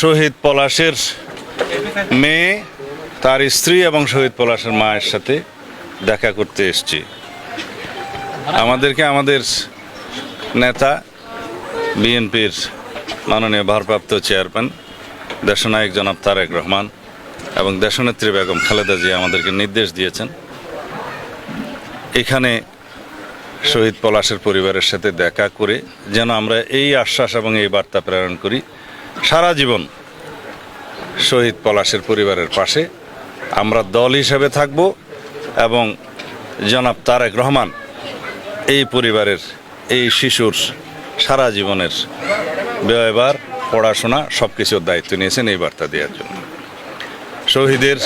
শহীদ পলাশের মেয়ে, তার স্ত্রী এবং শহীদ পলাশের মায়ের সাথে দেখা করতে এসেছি। আমাদেরকে আমাদের নেতা বিএনপির মাননীয় ভারপ্রাপ্ত চেয়ারম্যান, দেশনায়ক জনাব তারেক রহমান এবং দেশনেত্রী বেগম খালেদা জিয়া আমাদেরকে নির্দেশ দিয়েছেন। এখানে শহীদ পলাশের পরিবারের সাথে দেখা করে যেন আমরা এই আশ্বাস এবং এই বার্তা প্রেরণ করি সারা জীবন শহীদ পলাশের পরিবারের পাশে আমরা দল হিসেবে থাকব এবং জনাব তারেক রহমান এই পরিবারের এই শিশুর সারা জীবনের ব্যয়বার পড়াশোনা সব কিছুর দায়িত্ব নিয়েছেন এই বার্তা দেওয়ার জন্য। শহীদের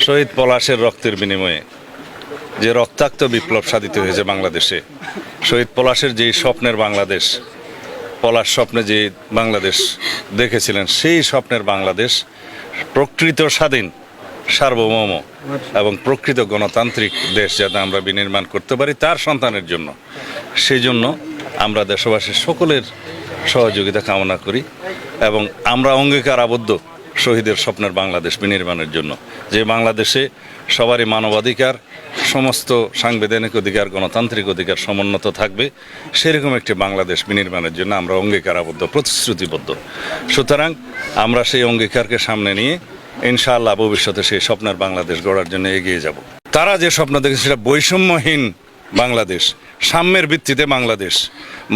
শহীদ পলাশের রক্তের বিনিময়ে যে রক্তাক্ত বিপ্লব সাধিত হয়েছে বাংলাদেশে। শহীদ পলাশের যেই স্বপ্নের বাংলাদেশ, পলাশ স্বপ্নে যে বাংলাদেশ দেখেছিলেন, সেই স্বপ্নের বাংলাদেশ প্রকৃত স্বাধীন, সার্বভৌম এবং প্রকৃত গণতান্ত্রিক দেশ যাতে আমরা বিনির্মাণ করতে পারি তার সন্তানের জন্য। সেই জন্য আমরা দেশবাসীর সকলের সহযোগিতা কামনা করি এবং আমরা অঙ্গীকার আবদ্ধ শহীদের স্বপ্নের বাংলাদেশ বিনির্মাণের জন্য। যে বাংলাদেশে সবারই মানবাধিকার, সমস্ত সাংবিধানিক অধিকার, গণতান্ত্রিক অধিকার সমুন্নত থাকবে, সেরকম একটি বাংলাদেশ বিনির্মাণের জন্য আমরা অঙ্গীকার আবদ্ধ প্রতিশ্রুতিবদ্ধ। সুতরাং আমরা সেই অঙ্গীকারকে সামনে নিয়ে ইনশাআল্লাহ ভবিষ্যতে সেই স্বপ্নের বাংলাদেশ গড়ার জন্য এগিয়ে যাব। তারা যে স্বপ্ন দেখে সেটা বৈষম্যহীন বাংলাদেশ সাম্যের ভিত্তিতে বাংলাদেশ,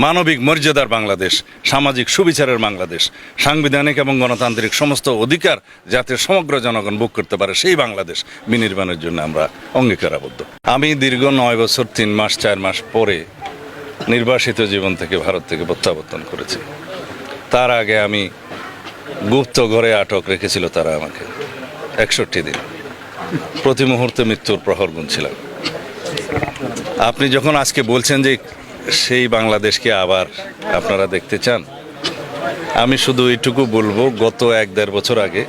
মানবিক মর্যাদার বাংলাদেশ, সামাজিক সুবিচারের বাংলাদেশ, সাংবিধানিক এবং গণতান্ত্রিক সমস্ত অধিকার যাতে সমগ্র জনগণ ভোগ করতে পারে, সেই বাংলাদেশ বিনির্মাণের জন্য আমরা অঙ্গীকারাবদ্ধ। আমি দীর্ঘ নয় বছর, তিন মাস, চার মাস পরে নির্বাসিত জীবন থেকে ভারত থেকে প্রত্যাবর্তন করেছি। তার আগে আমি গুপ্ত ঘরে আটক রেখেছিল তারা আমাকে, একষট্টি দিন। প্রতি মুহূর্তে মৃত্যুর প্রহর গুনছিলাম। আপনি যখন আজকে বলছেন যে সেই বাংলাদেশকে আবার আপনারা দেখতে চান, আমি শুধু এটুকু বলব, গত এক দেড় বছর আগে